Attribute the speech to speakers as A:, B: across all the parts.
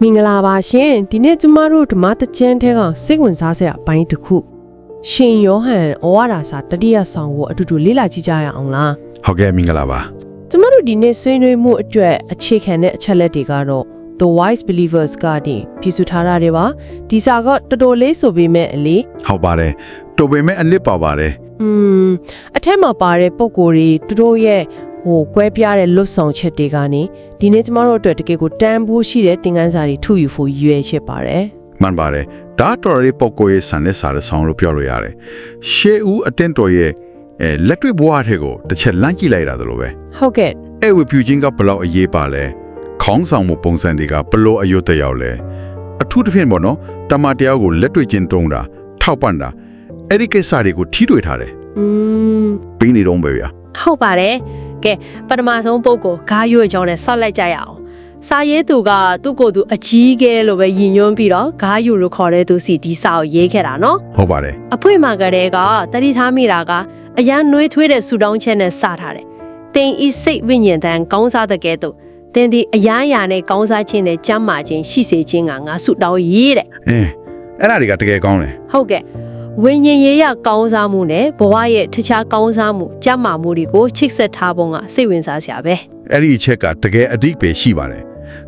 A: မင်္ဂလာပါရှင်ဒီနေ့ကျမတို့ဓမ္မတကျမ်းထဲကစိတ်ဝင်စားစရာအပိုင်းတစ်ခုရှင်ယောဟန်ဩဝါဒစာတတိယဆောင်ကိုအတူတူလေ့လာကြည့်ကြရအောင်လား
B: ဟုတ်ကဲ့မင်္ဂလာပါ
A: ကျမတို့ဒီနေ့ဆွေးနွေးမှုအတွက်အခြေခံတဲ့အချက်လက်တွေကတော့ The Wise Believers ကတင်ပြည်စုထားတာတွေပါဒီစာကတော်တော်လေးဆိုပေမဲ့အလေ
B: ဟုတ်ပါတယ်တော်ပေမဲ့အလစ်ပါပါတယ်
A: อืมအထက်မှာပါတဲ့ပုံကိုယ်တွေသူတို့ရဲ့ ဟိုကွဲပြားတဲ့လွတ်ဆောင်ချက်တွေကနေဒီနေ့ကျမတို့အတွက်တကယ်ကိုတန်ဖိုးရှိတဲ့သင်ခန်းစာတွေထုယူဖို့ရည်ရွယ်ချက်ပါတယ်
B: မှန်ပါတယ်ဒါတော်ရေးပုတ်ကိုရေးဆန်တဲ့စာတဲ့ဆောင်းလို့ပြောလို့ရတယ်ရှေးဦးအတင်းတော်ရဲ့အဲလက်တွေ့ဘဝထဲကိုတစ်ချက်လမ်းကြည့်လိုက်တာတလို့ပဲ
A: ဟုတ်ကဲ့
B: အဲ့ဝပြူချင်းကဘလောက်အရေးပါလဲခေါင်းဆောင်မှုပုံစံတွေကဘလို့အယုတ်တရောက်လဲအထူးသဖြင့်ပေါ့နော်တမန်တရားကိုလက်တွေ့ချင်းတုံးတာထောက်ပံ့တာအဲ့ဒီကိစ္စတွေကိုထိတွေ့ထားတယ်
A: อืม
B: ပြီးနေတော့ပဲဗျာ
C: ဟုတ်ပါတယ် ကဲပထမဆုံးပုဂ္ဂိုလ်ဂါရွေကြောင်းနဲ့ဆောက်လိုက်ကြရအောင်စာရေးသူကသူ့ကိုယ်သူအကြီးကဲလို့ပဲယဉ်ညွန်းပြီးတော့ဂါယူလို့ခေါ်တဲ့သူစီဒီစာကိုရေးခဲ့တာနော်
B: ဟုတ်ပါတယ်
C: အဖွင့်မှာကလေးကတတိထားမိတာကအရန်နှွေးထွေးတဲ့ဆူတောင်းချက်နဲ့စထားတယ်တင်ဤစိတ်ဝိညာဉ်တန်ကောင်းစားတဲ့ကဲ့သို့တင်ဒီအရာရာနဲ့ကောင်းစားခြင်းနဲ့ကြမ်းမာခြင်းရှိစေခြင်းကငါဆူတောင်းရေးတဲ့
B: အင်းအဲ့ဒါတွေကတကယ်ကောင်းတယ်
C: ဟုတ်ကဲ့ ဝိညာဉ်ရေးရကောင်းစားမှုနဲ့ဘဝရဲ့တခြားကောင်းစားမှုကြမ်းမာမှုတွေကိုချိတ်ဆက်ထားပုံကစိတ်ဝင်စားစရာပဲ
B: အဲ့ဒီအချက်ကတကယ်အဓိပ္ပာယ်ရှိပါတယ်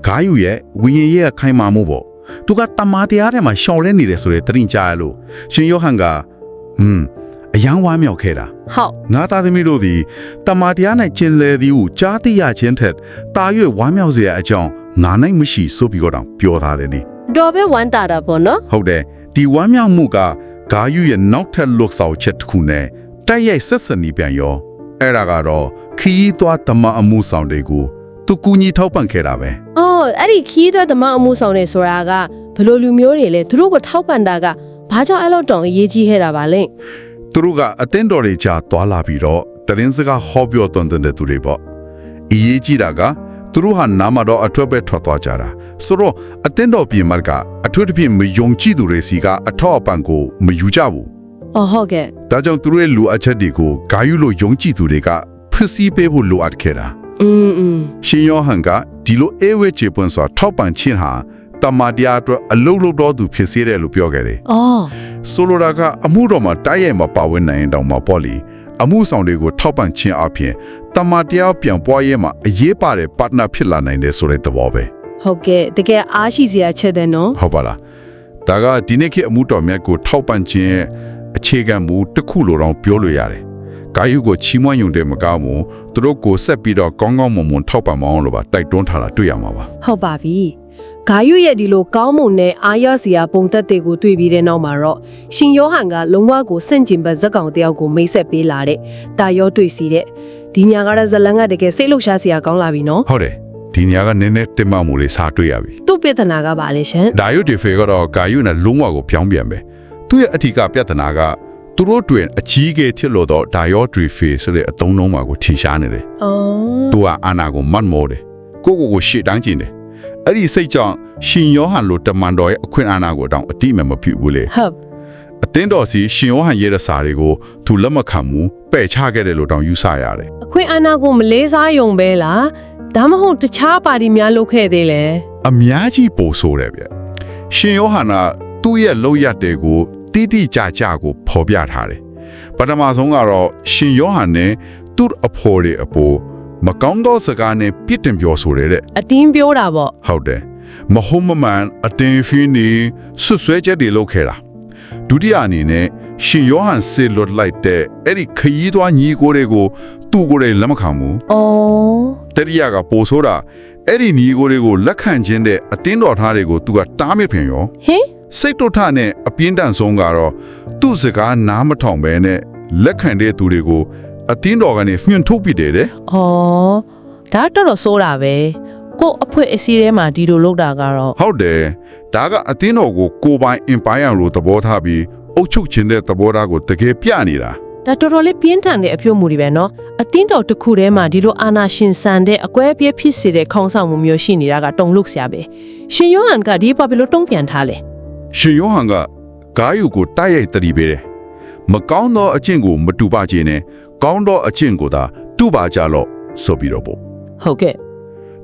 B: ဂါယူရဲ့ဝိညာဉ်ရဲ့ခိုင်မာမှုပေါ့သူကတမာတရားထဲမှာရှောင်လဲနေတယ်ဆိုတဲ့သတိကြားရလို့ရှင်ယောဟန်ကอืมအယံဝမ်းမြောက်ခဲ့တာ
C: ဟုတ်
B: ငါသားသမီးတို့သည်တမာတရား၌ကျင်လည်သည်ဟုကြားသိရခြင်းထက်တာ၍ဝမ်းမြောက်เสียအကြောင်းငါ၌မရှိဆိုပြီးတော့ပြောထားတယ်နိ
C: တော်ပဲဝမ်းတာတာပေါ့နော်
B: ဟုတ်တယ်ဒီဝမ်းမြောက်မှုက ဂါယူရဲ့နောက်ထပ်လွတ်ဆောင်ချက်တစ်ခုနဲ့တိုက်ရိုက်ဆက်စပ်နေပြန်ရောအဲ့ဒါကတော့ခီးသွားတမအမှုဆောင်တွေကိုသူကူညီထောက်ပံ့ခဲ့တာပဲ
C: အော်အဲ့ဒီခီးသွဓမ္မအမှုဆောင်နေဆိုတာကဘယ်လိုလူမျိုးတွေလဲသူတို့ကိုထောက်ပံ့တာကဘာကြောင့်အဲ့လိုတောင်အရေးကြီးခဲ့တာပါလဲ
B: သူတို့ကအတင်းတော်တွေကြားသွားလာပြီးတော့တရင်စကားဟောပြောသွန်သင်တဲ့သူတွေပေါ့အရေးကြီးတာကသူတို့ဟာနာမတော်အထွတ်ပဲထွက်သွားကြတာ ဆိုတော့အတင်းတော်ပြင်မတ်ကအထွတ်တစ်ဖြင့်မယုံကြည်သူတွေစီကအထောက်အပံ့ကိုမယူကြဘူး
C: အော်ဟုတ်ကဲ့
B: ဒါကြောင့်သူတို့ရဲ့လူအချက်တွေကိုဂါယူလိုယုံကြည်သူတွေကဖြစ်စီပေးဖို့လိုအပ်ခဲ့တာ
A: อืมอืม
B: ရှင်ယောဟန်ကဒီလိုအေဝဲချေပွန်စွာထောက်ပံ့ခြင်းဟာတမန်တရားအတွက်အလုံးလုံးတော်သူဖြစ်စေတယ်လို့ပြောခဲ့တယ်
C: အော်
B: ဆိုလိုတာကအမှုတော်မှာတိုက်ရိုက်မပါဝင်နိုင်ရင်တောင်မှပေါ့လီအမှုဆောင်တွေကိုထောက်ပံ့ခြင်းအပြင်တမန်တရားပြန်ပွားရဲမှာအရေးပါတဲ့ partner ဖြစ်လာနိုင်တယ်ဆိုတဲ့သဘောပဲ
A: ဟုတ်ကဲ့တကယ်အားရှိစရာချက်တဲ့နော်
B: ဟုတ်ပါလားဒါကဒီနေ့ခေတ်အမှုတော်မြတ်ကိုထောက်ပံ့ခြင်းရဲ့အခြေခံမူတစ်ခုလိုတော့ပြောလို့ရတယ်ကာယုကိုချီးမွမ်းယုံတယ်မကောင်းဘူးသူတို့ကိုဆက်ပြီးတော့ကောင်းကောင်းမွန်မွန်ထောက်ပံ့မအောင်လို့ပါတိုက်တွန်းထားတာတွေ့ရမှာပါ
A: ဟုတ်ပါပြီဂါယုရဲ့ဒီလိုကောင်းမွန်တဲ့အာရစရာပုံသက်တွေကိုတွေ့ပြီးတဲ့နောက်မှာတော့ရှင်ယောဟန်ကလုံးဝကိုစန့်ကျင်ဘက်ဇက်ကောင်တယောက်ကိုမိတ်ဆက်ပေးလာတဲ့တာရောတွေ့စီတဲ့ဒီညာကရဇလန်ကတကယ်စိတ်လှုပ်ရှားစရာကောင်းလာပြီနော်
B: ဟုတ်တယ် ဒီနေရာကနည်းနည်းတင်မမှုလေးစားတွေ့ရပြီ
A: သူ့ပြဿနာကပါလေရှင်
B: ဒါယုတီဖေကတော့ကာယုနဲ့လုံးဝကိုပြောင်းပြန်ပဲသူ့ရဲ့အထီကပြဿနာကသူတို့တွင်အကြီးအကဲဖြစ်လို့တော့ဒါယောတီဖေဆိုတဲ့အသုံးနှုန်းမှာကိုထင်ရှားနေတယ်
A: အော်
B: သူကအာနာကိုမတ်မောတယ်ကိုကိုကိုရှေ့တန်းကျင်တယ်အဲ့ဒီစိတ်ကြောင့်ရှင်ယောဟန်လိုတမန်တော်ရဲ့အခွင့်အာဏာကိုတောင်အတိအမမပြုတ်ဘူးလေ
A: ဟုတ်
B: အတင်းတော်စီရှင်ယောဟန်ရေးတဲ့စာတွေကိုသူလက်မခံဘူးပဲ့ချခဲ့တယ်လို့တောင်ယူဆရတယ်
A: အခွင့်အာဏာကိုမလေးစားယုံပဲလား ဒါမှမဟုတ်တခြားပါတီများလုပ်ခဲ့သေးလဲ
B: အများကြီးပိုဆိုးတယ်ဗျရှင်ယောဟန်ကသူ့ရဲ့လောက်ရတဲ့ကိုတိတိကျကျကိုဖော်ပြထားတယ်ပထမဆုံးကတော့ရှင်ယောဟန်နဲ့သူ့အဖော်ရဲ့အပေါ်မကောင်းသောစကားနဲ့ပြစ်တင်ပြောဆိုတယ်တဲ့
A: အတင်းပြောတာပေါ့
B: ဟုတ်တယ်မဟုတ်မမှန်အတင်းဖင်းနေဆွဆွဲချက်တွေလုပ်ခဲ့တာဒုတိယအနေနဲ့ရှင်ယောဟန်ဆေလွတ်လိုက်တဲ့အဲ့ဒီခရီးသွားညီကိုတွေကိုသူ့ကိုယ်တိုင်လက်မခံဘူး
A: အော်
B: တတိယကပိုဆိုးတာအဲ့ဒီညီကိုတွေကိုလက်ခံခြင်းတဲ့အတင်းတော်ထားတွေကိုသူကတားမြစ်ပြင်ရော
A: ဟင်
B: စိတ်တုထနဲ့အပြင်းတန်ဆုံးကတော့သူ့စကားနားမထောင်ပဲနဲ့လက်ခံတဲ့သူတွေကိုအတင်းတော်ကနေညှွန်ထုတ်ပစ်တယ်တဲ့။
D: အော်ဒါတော်တော်ဆိုးတာပဲ။ကို့အဖွဲအစည်းထဲမှာဒီလိုလုပ်တာကတော့
B: ဟုတ်တယ်ဒါကအတင်းတော်ကိုကိုယ်ပိုင် empire လို့သဘောထားပြီးအုပ်ချုပ်ခြင်းတဲ့သဘောထားကိုတကယ်ပြနေတာ
D: ဒါတော်တော်လေးပြင်းထန်တဲ့အပြုတ်မှုတွေပဲเนาะ။အတင်းတော်တစ်ခုထဲမှာဒီလိုအာနာရှင်ဆန်တဲ့အကွဲအပြဲဖြစ်စေတဲ့ခေါင်းဆောင်မှုမျိုးရှိနေတာကတုံလို့ဆရာပဲ။ရှင်ယောဟန်ကဒီဘာဖြစ်လို့တုံ့ပြန်ထားလဲ
B: ရှင်ယောဟန်ကဂါယုကိုတိုက်ရိုက်တတိပေးတယ်မကောင်းသောအကျင့်ကိုမတူပါခြင်းနဲ့ကောင်းသောအကျင့်ကိုသာတူပါကြလို့ဆိုပြီးတော့ပေါ့
D: ။ဟုတ်ကဲ့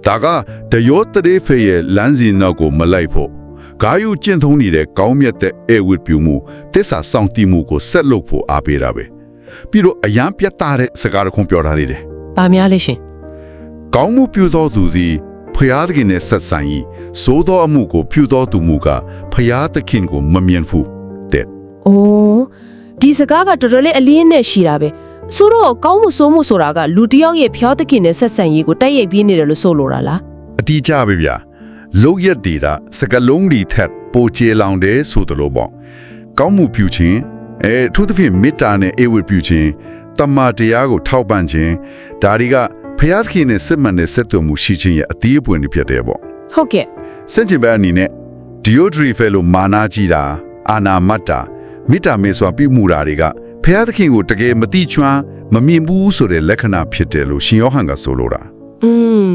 B: ဒါကတယောတရေဖေရဲ့လမ်းစဉ်နောက်ကိုမလိုက်ဖို့ဂါယုကျင့်သုံးနေတဲ့ကောင်းမြတ်တဲ့အေဝတ်ပြုမှုတစ္ဆာဆောင်တည်မှုကိုဆက်လုပ်ဖို့အားပေးတာပဲ ပြီးတော့အယံပြတ်သားတဲ့စကားတစ်ခုပြောထားနေတယ်။
A: ဘာများလဲရှင်
B: ကောင်းမှုပြုသောသူသည်ဖျားသခင်နဲ့ဆက်ဆံ၏သို့သောအမှုကို ပြုသောသူမူကဖျားသခင်ကိုမမြင်ဘူးတဲ့။
A: အိုးဒီစကားကတော်တော်လေးအလင်းနဲ့ရှိတာပဲ။ဆိုတော့ကောင်းမှုဆိုးမှုဆိုတာကလူတစ်ယောက်ရဲ့ဖျားသခင်နဲ့ဆက်ဆံရေးကိုတိုက်ရိုက်ပြီးနေတယ်လို့ဆိုလိုတာလား
B: အတိအကျပဲဗျာလုတ်ရက်ဒေတာစကလုံးဒီထက်ပိုကျေလောင်တယ်ဆိုသလိုပေါ့ကောင်းမှုပြုခြင်း အဲအထူးသဖြင့်မေတ္တာနဲ့အေဝတ်ပြုခြင်းတမန်တရားကိုထောက်ပံ့ခြင်းဒါတွေကဖျားသခင်နဲ့စစ်မှန်တဲ့ဆက်သွယ်မှုရှိခြင်းရဲ့အသေးအပွင့်တွေဖြစ်တယ်ပေါ့။
A: ဟုတ်ကဲ့
B: စင်ချင်ဘက်အနေနဲ့ဒီယိုဒရီဖဲလိုမာနာကြီးတာအာနာမတ်တာမေတ္တာမေစွာပြုမှုတာတွေကဖျားသခင်ကိုတကယ်မတိချွမ်းမမြင်ဘူးဆိုတဲ့လက္ခဏာဖြစ်တယ်လို့ရှင်ယောဟန်ကဆိုလိုတာ။
A: อืม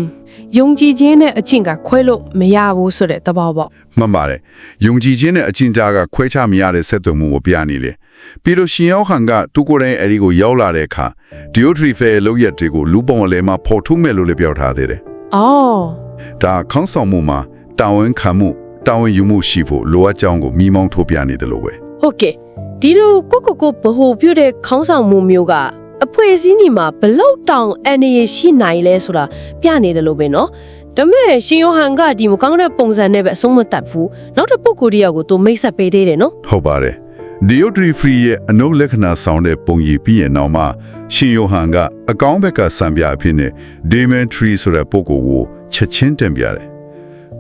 A: ယုံကြည်ခြင်းနဲ့အကျင့်ကခွဲလို့မရဘူးဆိုတဲ့သဘောပေါ့
B: မှန်ပါတယ်ယုံကြည်ခြင်းနဲ့အချင်းကြားကခွဲခြားမရတဲ့ဆက်သွယ်မှုကိုပြနေလေ ပြီးလို့ရှင်ယောဟန်ကသူကိုယ်တိုင်အဲဒီကိုရောက်လာတဲ့အခါဒီယိုထရီဖဲလောက်ရက်တွေကိုလူပုံအလဲမှာပေါ်ထုတ်မဲ့လို့လည်းပြောထားသေးတယ်။
A: အော်
B: ဒါခေါင်းဆောင်မှုမှာတာဝန်ခံမှုတာဝန်ယူမှုရှိဖို့လိုအပ်ကြောင်းကိုမိမောင်းထုတ်ပြနေတယ်လို့ပဲ။
A: ဟုတ်ကဲ့ဒီလိုကိုကိုကိုဗဟိုပြုတဲ့ခေါင်းဆောင်မှုမျိုးကအဖွဲ့အစည်းညီမှာဘလောက်တောင်အနေရရှိနိုင်လဲဆိုတာပြနေတယ်လို့ပဲနော်။ဒါပေမဲ့ရှင်ယောဟန်ကဒီမကောင်းတဲ့ပုံစံနဲ့ပဲအဆုံးမတတ်ဘူး။နောက်တစ်ပုဂ္ဂိုလ်တယောက်ကိုသူမိတ်ဆက်ပေးသေးတယ်နော်။
B: ဟုတ်ပါတယ်။ ဒီယိုဒရီဖရီရဲ့အနုလက္ခဏာဆောင်တဲ့ပုံရည်ပြီးရင်တော့မှရှင်ယောဟန်ကအကောင်းဘက်ကစံပြအဖြစ်နဲ့ဒေမန်ထရီဆိုတဲ့ပုဂ္ဂိုလ်ကိုချက်ချင်းတင်ပြတယ်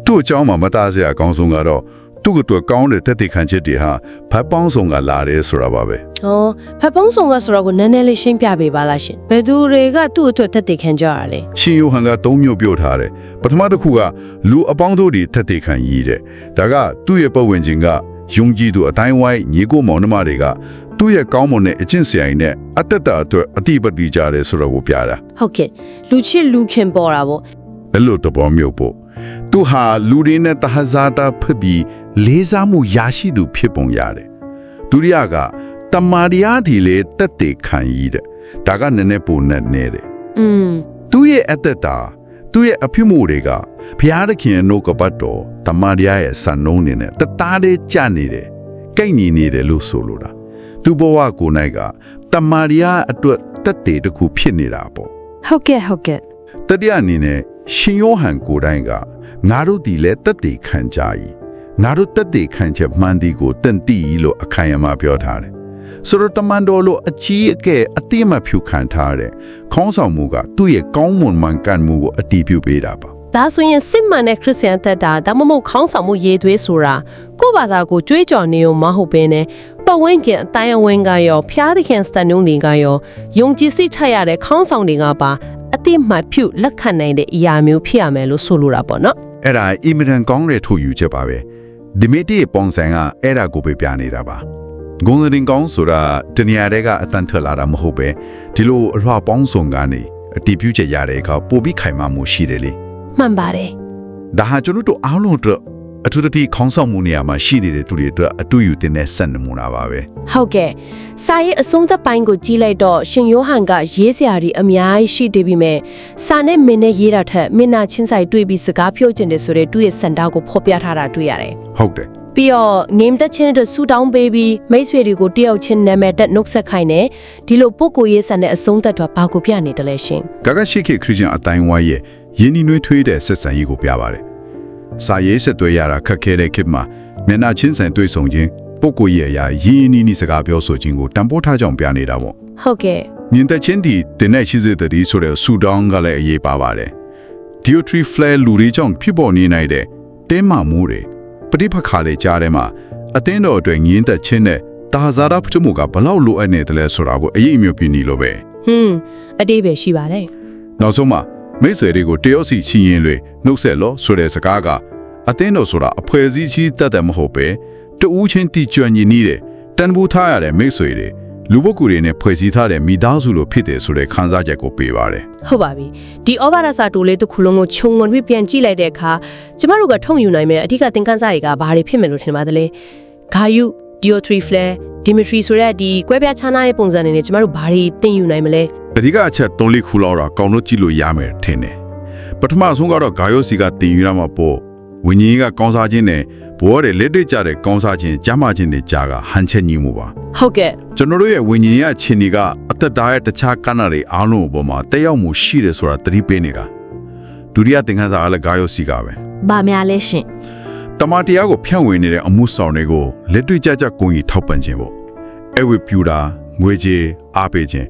B: သူ့အကြောင်းမှာမသားစရာအကောင်းဆုံးကတော့သူ့ကတွေ့ကောင်းတဲ့တက်တဲ့ခံချက်တွေဟာဖတ်ပေါင်းဆောင်ကလာတယ်ဆိုတာပါပဲ
A: ဟောဖတ်ပေါင်းဆောင်ကဆိုတော့ကိုနည်းနည်းလေးရှင်းပြပေးပါလားရှင်ဘယ်သူတွေကသူ့အတွက်တက်တည်ခံကြရလဲ
B: ရှင်ယောဟန်ကသုံးမျိုးပြောထားတယ်ပထမတစ်ခုကလူအပေါင်းတို့တွေတက်တဲ့ခံရည်တဲ့ဒါကသူ့ရဲ့ပတ်ဝန်းကျင်က ယုံကြည်သူအတိုင်းဝိုင်းညီကိုမောင်နှမတွေကသူ့ရဲ့ကောင်းမွန်တဲ့အကျင့်စရိုင်နဲ့အတ္တတအတွက်အတိပတိကြတယ်ဆိုတော့ကိုပြတာ
A: ဟုတ်ကဲ့လူချစ်လူခင်ပေါ်တာပေါ့
B: အဲ့လိုတဘောမျိုးပေါ့သူဟာလူတွေနဲ့တဟဇာတာဖစ်ပြီးလေးစားမှုရရှိသူဖြစ်ပုံရတယ်ဒုတိယကတမာရီယာဒီလေတက်တဲ့ခံရည်တဲ့ဒါကနည်းနည်းပုံနဲ့နေတယ်
A: อืม
B: သူ့ရဲ့အတ္တတာ သူ့ရဲ့အဖြစ်မှုတွေကဘုရားသခင်ရဲ့နှုတ်ကပတ်တော်တမန်တရားရဲ့စံနှုန်းနေနဲ့တသားတည်းကြနေတယ်ကြိုက်နေနေတယ်လို့ဆိုလိုတာသူဘဝကိုယ်၌ကတမန်တရားအတွက်တက်တဲ့တစ်ခုဖြစ်နေတာပေါ့
A: ဟုတ်ကဲ့ဟုတ်ကဲ့
B: တတိယအနေနဲ့ရှင်ယောဟန်ကိုယ်တိုင်ကငါတို့ဒီလဲတက်တဲ့ခံကြ၏ငါတို့တက်တဲ့ခံချက်မှန်ဒီကိုတန်တီလို့အခိုင်အမာပြောထားတယ် ဆိုတော့တမန်တော်လို့အကြီးအကဲအတိမဖြူခံထားတဲ့ခေါင်းဆောင်မှုကသူ့ရဲ့ကောင်းမွန်မှန်ကန်မှုကိုအတီးပြုပေးတာပါ
A: ဒါဆိုရင်စစ်မှန်တဲ့ခရစ်ယာန်သက်တာဒါမှမဟုတ်ခေါင်းဆောင်မှုရေးသွေးဆိုတာကိုယ့်ဘာသာကိုကြွေးကြော်နေုံမဟုတ်ဘဲနဲ့ပတ်ဝန်းကျင်အတိုင်းအဝန်းကရောဖျားသခင်စံနှုန်းတွေကရောယုံကြည်စိတ်ချရတဲ့ခေါင်းဆောင်တွေကပါအတိမတ်ဖြုလက်ခံနိုင်တဲ့အရာမျိုးဖြစ်ရမယ်လို့ဆိုလိုတာပေါ့နော်
B: အဲ့ဒါအင်မတန်ကောင်းတဲ့ထုတ်ယူချက်ပါပဲဒီမီတီပုံစံကအဲ့ဒါကိုပဲပြနေတာပါ ဂုံရင်ကောင်းဆိုတာတနေရာတွေကအတန်ထွက်လာတာမဟုတ်ပဲဒီလိုအရွှပေါင်းစုံကနေအတီးပြုချက်ရတဲ့အခါပိုပြီးခိုင်မာမှုရှိတယ်လေ
A: မှန်ပါတယ်
B: ဒါဟာကျွန်တော်တို့အားလုံးအတွက်အထူးသဖြင့်ခေါင်းဆောင်မှုနေရာမှာရှိနေတဲ့သူတွေအတွက်အတူယူတင်တဲ့စံနမူနာပါပဲ
A: ဟုတ်ကဲ့စာရေးအဆုံးသက်ပိုင်းကိုကြည့်လိုက်တော့ရှင်ယောဟန်ကရေးစရာတွေအများကြီးရှိသေးပြီမဲ့စာနဲ့မင်းနဲ့ရေးတာထက်မျက်နှာချင်းဆိုင်တွေ့ပြီးစကားပြောကျင်တယ်ဆိုတဲ့သူ့ရဲ့စံတာကိုဖော်ပြထားတာတွေ့ရတယ်
B: ဟုတ်တယ်
A: ပြီးတော့ငိမ်သက်ချင်းတဲ့ဆူတောင်းပေးပြီးမိတ်ဆွေတွေကိုတယောက်ချင်းနာမည်တက်နှုတ်ဆက်ခိုင်းတယ်ဒီလိုပုံကိုရေးဆန်တဲ့အဆုံးသက်တော့ဘာကိုပြနေတယ်လဲရှင်
B: ဂဂရှိခေခရစ်ယာန်အတိုင်းဝိုင်းရဲ့ယင်းနှီးနှွေးထွေးတဲ့ဆက်ဆံရေးကိုပြပါတယ်စာရေးဆက်သွဲရတာခက်ခဲတဲ့ခေတ်မှာမျက်နှာချင်းဆိုင်တွေ့ဆုံခြင်းပုဂ္ဂိုလ်ရဲ့အရာရင်းရင်းနှီးနှီးစကားပြောဆိုခြင်းကိုတန်ဖိုးထားကြောင်းပြနေတာပေါ့
A: ဟုတ်ကဲ့
B: မြင်သက်ချင်းဒီတင်တဲ့ရှိစေတည်းဆိုတဲ့ဆူတောင်းကလည်းအရေးပါပါတယ်ဒီယိုထရီဖလဲလူတွေကြောင့်ဖြစ်ပေါ်နေနိုင်တဲ့တင်းမာမှုတွေ ပဋိပက္ခတွေကြားထဲမှာအသင်းတော်အတွက်ငင်းသက်ချင်းနဲ့တာဇာရဖတ်မှုကဘလောက်လိုအပ်နေတယ်လဲဆိုတာကိုအရေးအမျိုးပြနေလို့ပဲ
A: ဟွန်းအတိပဲရှိပါတယ်
B: နောက်ဆုံးမှာမိတ်ဆွေတွေကိုတယောက်စီချင်းရင်တွေနှုတ်ဆက်လို့ဆိုတဲ့စကားကအသင်းတော်ဆိုတာအဖွဲစည်းချီးတတ်တယ်မဟုတ်ပဲတူးချင်းတီကျွမ်းညီနေတဲ့တန်ဖိုးထားရတဲ့မိတ်ဆွေတွေ လူပုဂ္ဂိုလ်တွေနဲ့ဖွဲ့စည်းထားတဲ့မိသားစုလိုဖြစ်တယ်ဆိုတဲ့ခံစားချက်ကိုပေးပါတယ်
A: ဟုတ်ပါပြီဒီဩဘာဒစာတိုလေးတစ်ခုလုံးကိုခြုံငုံပြီးပြန်ကြည့်လိုက်တဲ့အခါကျမတို့ကထုံယူနိုင်မဲ့အဓိကသင်ခန်းစာတွေကဘာတွေဖြစ်မယ်လို့ထင်ပါသလဲဂါယု Dio3 Flare Dimitri ဆိုတဲ့ဒီကွဲပြားခြားနားတဲ့ပုံစံတွေနဲ့ကျမတို့ဘာတွေသင်ယူနိုင်မလဲ
B: အဓိကအချက်၃လေးခုလောက်တော့ကောင်းလို့ကြည့်လို့ရမယ်ထင်တယ်ပထမဆုံးကတော့ဂါယောစီကတင်ယူရမှာပေါ့ ဝိညာဉ်ကြီးကကောင်းစားခြင်းနဲ့ဘောရဲလက်တွေ့ကြတဲ့ကောင်းစားခြင်းကြမ်းမာခြင်းတွေကြာကဟန်ချက်ညီမှုပါ
A: ဟုတ်ကဲ့
B: ကျွန်တော်တို့ရဲ့ဝိညာဉ်ရဲ့အခြေအနေကအသက်တာရဲ့တခြားကဏ္ဍတွေအားလုံးအပေါ်မှာတက်ရောက်မှုရှိတယ်ဆိုတာသတိပေးနေတာဒုတိယသင်ခန်းစာကလည်းဂါယောစီကပဲ။
E: ဘာများလဲရှင်
B: တမန်တရားကိုဖြန့်ဝေနေတဲ့အမှုဆောင်တွေကိုလက်တွေ့ကြကြကိုကြီးထောက်ပံ့ခြင်းပေါ့အဲ့ဝေပြူတာငွေကြေးအားပေးခြင်း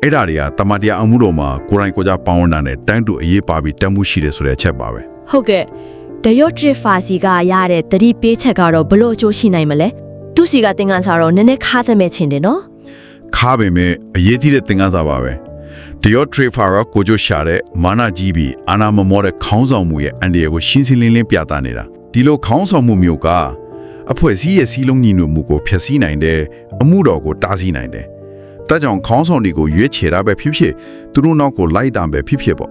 B: အဲ့ဒါတွေကတမန်တရားအမှုတော်မှာကိုယ်တိုင်ကိုယ်ကြပေါင်းဝန်းတာနဲ့တန်းတူအရေးပါပြီးတန်မှုရှိတယ်ဆိုတဲ့အချက်ပါပဲ။
E: ဟုတ်ကဲ့။ ဒယော့ထရစ်ဖာစီကရတဲ့တတိပေးချက်ကတော့ဘလို့အကျိုးရှိနိုင်မလဲ။သူစီကသင်္ကန်းစာတော့နည်းနည်းခါသမဲ့ချင်းတယ်နော်
B: ခါပေမဲ့အရေးကြီးတဲ့သင်ခန်းစာပါပဲဒီယောထရီဖာရောကိုကျိုရှာတဲ့မာနာကြီးပြီးအာနာမမောတဲ့ခေါင်းဆောင်မှုရဲ့အန်ဒီယာကိုရှင်းရှင်းလင်းလင်းပြသနေတာဒီလိုခေါင်းဆောင်မှုမျိုးကအဖွဲစည်းရဲ့စီးလုံးညီညွတ်မှုကိုဖျက်ဆီးနိုင်တဲ့အမှုတော်ကိုတားဆီးနိုင်တယ်။ဒါကြောင့်ခေါင်းဆောင်တွေကိုရွေးချယ်တာပဲဖြစ်ဖြစ်သူတို့နောက်ကိုလိုက်တာပဲဖြစ်ဖြစ်ပေါ့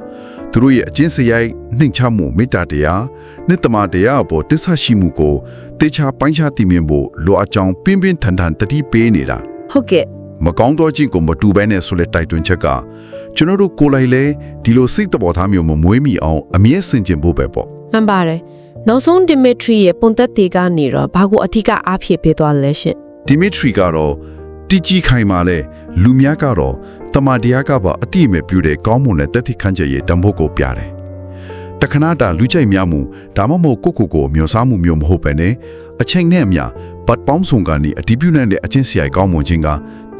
B: သူတို့ရဲ့အချင်းစရိုက်နှိမ်ချမှုမေတ္တာတရားနှစ်တမတရားအပေါ်တစ္ဆရှိမှုကိုတေချာပိုင်းခြားတည်မြင်ဖို့လိုအပ်ကြောင်းပြင်းပြင်းထန်ထန်တတိပေးနေတာ။
A: ဟုတ်ကဲ့
B: မကောင်းသောခြင်းကိုမတူဘဲနဲ့ဆိုလက်တိုက်တွန်းချက်ကကျွန်တော်တို့ကိုယ်လိုက်လဲဒီလိုစိတ်တဘောထားမျိုးမမွေးမိအောင်အမြဲဆင်ခြင်ဖို့ပဲပေါ့
A: မှန်ပါတယ်။နောက်ဆုံးဒီမီထရီရဲ့ပုံသက်တေကနေတော့ဘာကိုအထူးအားဖြည့်ပေးသွားလဲရှင်
B: ဒီမီထရီကတော့တီကြီးခိုင်မာလဲလူများကတော့ တမန်တရားကပါအတိအမဲ့ပြုတဲ့ကောင်းမွန်တဲ့တက်တိခန့်ချက်ရဲ့တံဖို့ကိုပြတယ်တခဏတာလူကြိုက်များမှုဒါမှမဟုတ်ကိုယ့်ကိုယ်ကိုမျောစားမှုမျိုးမဟုတ်ပဲနဲ့အချိန်နဲ့အမျှဘတ်ပေါင်းဆောင်ကနေအတီးပြုနိုင်တဲ့အချင်းစရိုက်ကောင်းမွန်ခြင်းက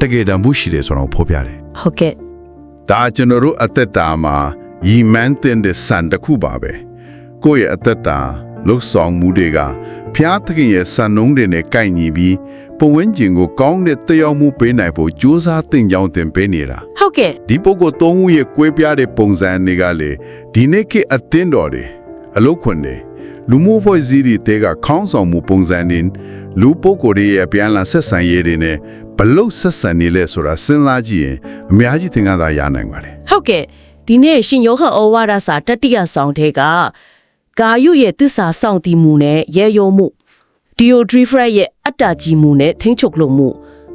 B: တကယ်တမ်းမှုရှိတယ်ဆိုတော့ဖော်ပြတယ်။
A: ဟုတ်ကဲ့
B: ဒါကျွန်တော်တို့အသက်တာမှာရီမန်းတင်တဲ့စံတစ်ခုပါပဲကိုယ့်ရဲ့အသက်တာ လှုပ်ဆောင်မှုတွေကဖျားသခင်ရဲ့စံနှုန်းတွေနဲ့ကိုက်ညီပြီးပဝန်းကျင်ကိုကောင်းတဲ့တယောက်မှုပေးနိုင်ဖို့ကြိုးစားသင်ကြောင်းသင်ပေးနေတာ။
A: ဟုတ်ကဲ့
B: ဒီပုဂ္ဂိုလ်သုံးဦးရဲ့ကွဲပြားတဲ့ပုံစံတွေကလေဒီနေ့ခေတ်အသင်းတော်တွေအလုတ်ခွန်တွေလူမှုဖွဲ့စည်းတွေတဲကခေါင်းဆောင်မှုပုံစံတွေလူပုဂ္ဂိုလ်တွေရဲ့ပြန်လာဆက်ဆံရေးတွေနဲ့ဘလို့ဆက်ဆံနေလဲဆိုတာစဉ်းစားကြည့်ရင်အများကြီးသင်ခန်းစာရနိုင်ပါတယ်
F: ဟုတ်ကဲ့ဒီနေ့ရှင်ယောဟန်ဩဝါဒစာတတိယဆောင်တဲ့က ကာယုရဲ့တစ္ဆာစောင့်တည်မှုနဲ့ရေယုံမှုဒီယိုဒရီဖရက်ရဲ့အတ္တကြီးမှုနဲ့ထိ ंछ ုပ်လို့မှု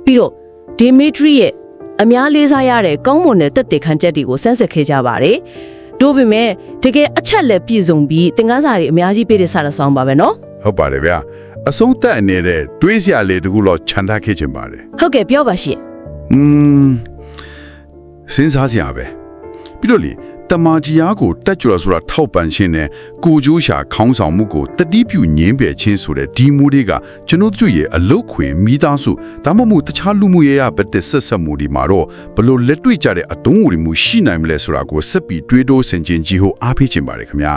F: ပြီးတော့ဒီမီထရီရဲ့အများလေးစားရတဲ့ကောင်းမွန်တဲ့တက်တေခံချက်တွေကိုစမ်းစစ်ခဲ့ကြပါတယ်။တို့ပေမဲ့တကယ်အချက်လက်ပြည့်စုံပြီးသင်ခန်းစာတွေအများကြီးပေးတဲ့စာရဆောင်ပါပဲနော်။
B: ဟုတ်ပါတယ်ဗျာ။အဆုံးသက်အနေနဲ့တွေးစရာလေးတခုတော့ခြံထားခဲ့ခြင်းပါတယ်။
F: ဟုတ်ကဲ့ပြောပါရှင်။
B: อืมစဉ်းစားစရာပဲ။ပြီးတော့လေ တမာကြီးကိုတက်ကြွဆိုတာထောက်ပံ့ခြင်းနဲ့ကိုကျိုးရှာခေါင်းဆောင်မှုကိုတတိပြုငင်းပယ်ခြင်းဆိုတဲ့ဒီမူတွေကကျွန်တော်တို့ရဲ့အလုတ်ခွင်မိသားစုဒါမှမဟုတ်တခြားလူမှုရေးရပတ်သက်ဆက်ဆက်မှုတွေမှာတော့ဘလို့လက်တွေ့ကြတဲ့အတုံးဝရီမှုရှိနိုင်မလဲဆိုတာကိုစက်ပြီးတွေးတိုးဆင်ခြင်ကြည့်ဖို့အားပေးခြင်းပါတယ်ခင်ဗျာ